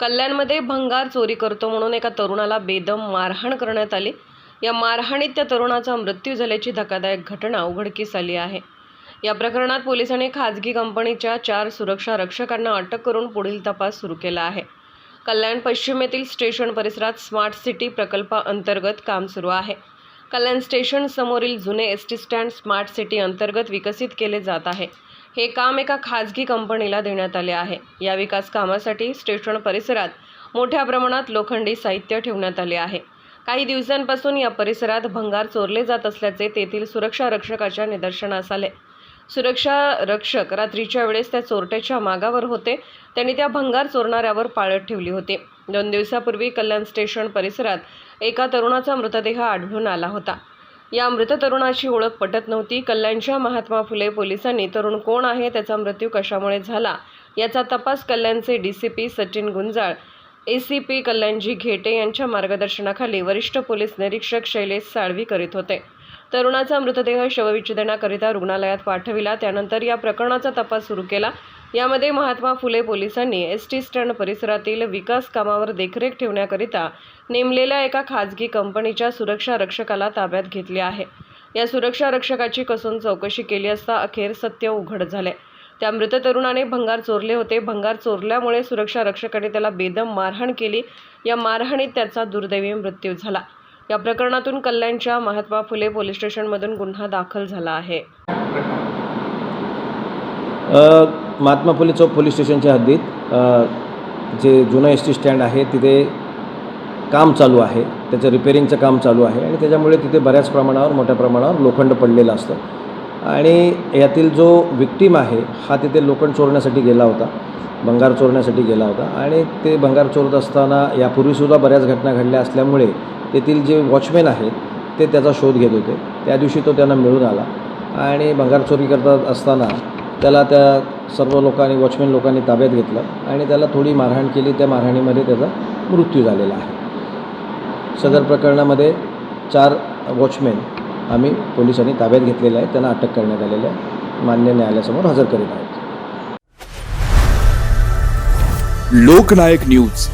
कल्याणमध्ये भंगार चोरी करतो म्हणून एका तरुणाला बेदम मारहाण करण्यात आली. या मारहाणीत त्या तरुणाचा मृत्यू झाल्याची धक्कादायक घटना उघडकीस आली आहे. या प्रकरणात पोलिसांनी खाजगी कंपनीच्या चार सुरक्षा रक्षकांना अटक करून पुढील तपास सुरू केला आहे. कल्याण पश्चिम येथील स्टेशन परिसरात स्मार्ट सिटी प्रकल्पाअंतर्गत काम सुरू आहे. कल्याण स्टेशन समोरील जुने S T stand smart city अंतर्गत विकसित केले जात आहे. हे काम एका खाजगी कंपनीला देण्यात आले आहे. या विकास कामासाठी स्टेशन परिसरात मोठ्या प्रमाणात लोखंडी साहित्य ठेवण्यात आले आहे. काही दिवसांपासून या परिसरात भंगार चोरले जात असल्याचे तेथील सुरक्षा रक्षकाच्या निदर्शनास आले. सुरक्षा रक्षक रात्रीच्या वेळेस त्या चोरट्याच्या मागावर होते. त्यांनी त्या भंगार चोरणाऱ्यावर पाळत ठेवली होती. दोन दिवसापूर्वी कल्याण स्टेशन परिसरात एका तरुणाचा मृतदेह आढळून आला होता. या मृत तरुणाची ओळख पटत नव्हती. कल्याणच्या महात्मा फुले पोलिसांनी तरुण कोण आहे? त्याचा मृत्यू कशामुळे झाला? याचा तपास कल्याणचे D C P Sachin Gunjal A C P Kalyanji Ghete यांच्या मार्गदर्शनाखाली वरिष्ठ पोलीस निरीक्षक शैलेश साळवी करीत होते. तरुणाचा मृतदेह शवविच्छेदनाकरिता रुग्णालयात पाठविला. त्यानंतर या प्रकरणाचा तपास सुरू केला. यामध्ये महात्मा फुले पोलिसांनी एस टी स्टँड परिसरातील विकास कामावर देखरेख ठेवण्याकरिता नेमलेल्या एका खाजगी कंपनीच्या सुरक्षा रक्षकाला ताब्यात घेतले आहे. या सुरक्षा रक्षकाची कसून चौकशी केली असता अखेर सत्य उघड झाले त्या मृत तरुणाने भंगार चोरले होते. भंगार चोरल्यामुळे सुरक्षा रक्षकाने त्याला बेदम मारहाण केली. या मारहाणीत त्याचा दुर्दैवी मृत्यू झाला. या प्रकरणातून कल्याणच्या महात्मा फुले पोलीस स्टेशनमधून गुन्हा दाखल झाला आहे. महात्मा फुले चौक पोलीस स्टेशनच्या हद्दीत जे जुना एस टी स्टँड आहे तिथे काम चालू आहे. त्याचं रिपेरिंगचं काम चालू आहे. आणि त्याच्यामुळे तिथे बऱ्याच प्रमाणावर मोठ्या प्रमाणावर लोखंड पडलेलं असतं. आणि यातील जो विक्टीम आहे हा तिथे लोखंड चोरण्यासाठी गेला होता भंगार चोरण्यासाठी गेला होता. आणि ते भंगार चोरत असताना यापूर्वीसुद्धा बऱ्याच घटना घडल्या असल्यामुळे तेथील जे वॉचमॅन आहेत ते त्याचा शोध घेत होते. त्या दिवशी तो त्यांना मिळून आला. आणि भंगार चोरी करत असताना त्याला त्या सर्व लोकांनी वॉचमॅन लोकांनी ताब्यात घेतलं आणि त्याला थोडी मारहाण केली. त्या मारहाणीमध्ये त्याचा मृत्यू झालेला आहे. सदर प्रकरणामध्ये चार वॉचमॅन आम्ही पोलिसांनी ताब्यात घेतलेलं आहे त्यांना अटक करण्यात आलेलं आहे. मान्य न्यायालयासमोर हजर करीत आहोत. लोकनायक न्यूज.